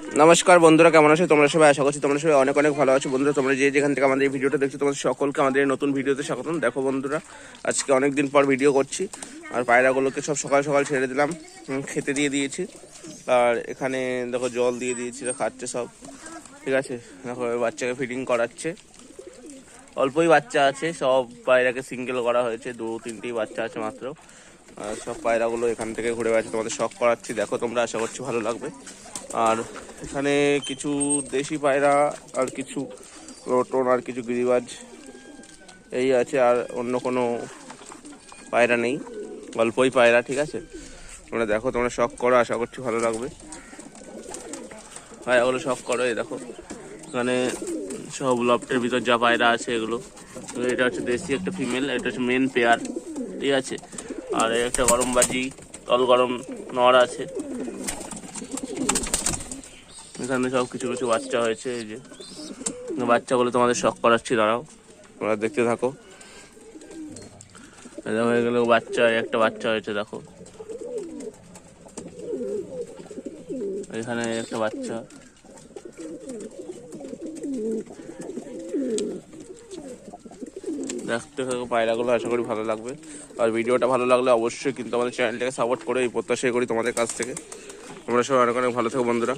নমস্কার বন্ধুরা, কেমন আছো? তোমরা সবাই আশা করছি তোমরা সবাই অনেক অনেক ভালো আছো। বন্ধুরা, তোমরা যে যেখান থেকে আমাদের এই ভিডিওটা দেখছ, তোমাদের সকলকে আমাদের নতুন ভিডিওতে স্বাগতম। দেখো বন্ধুরা, আজকে অনেক দিন পর ভিডিও করছি। আর পায়রাগুলোকে সব সকাল সকাল ছেড়ে দিলাম। খেতে দিয়ে দিয়েছি। আর এখানে দেখো জল দিয়ে দিয়েছি খাচ্ছে সব। ঠিক আছে? দেখো বাচ্চাকে ফিডিং করাচ্ছে। অল্পই বাচ্চা আছে, সব পায়রাকে সিঙ্গেল করা হয়েছে। দু, তিনটেই বাচ্চা আছে মাত্র। সব পায়রাগুলো এখান থেকে ঘুরে বেড়াচ্ছে। তোমাদের শখ করাচ্ছি। দেখো, তোমরা আশা করছি ভালো লাগবে। আর এখানে কিছু দেশি পায়রা আর কিছু রোটন আর কিছু গিরিবাজ, এই আছে আর অন্য কোনো পায়রা নেই। অল্পই পায়রা, ঠিক আছে? তোমরা দেখো, তোমরা শখ করো, আশা করছি ভালো লাগবে। পায়রাগুলো শখ করো, এই দেখো। এখানে সব লফটের ভিতর যা পায়রা আছে এগুলো। এটা হচ্ছে দেশি একটা ফিমেল এটা হচ্ছে মেন পেয়ার ঠিক আছে? আর একটা গরম বাজি তল গরম নর আছে। এখানে সব কিছু কিছু বাচ্চা হয়েছে, এই যে। বাচ্চাগুলো তোমাদের শখ করাচ্ছি, দাঁড়াও। তোমরা দেখতে থাকো। দেখো, এগুলো বাচ্চা একটা বাচ্চা হয়েছে, দেখো। এখানে একটা বাচ্চা। দেখতে থাকো, পায়রাগুলো, আশা করি ভালো লাগবে। আর ভিডিওটা ভালো লাগলে অবশ্যই কিন্তু আমাদের চ্যানেলটাকে সাপোর্ট করে এই প্রত্যাশাই করি তোমাদের কাছ থেকে। তোমরা সবাই অনেক অনেক ভালো থাকো, বন্ধুরা।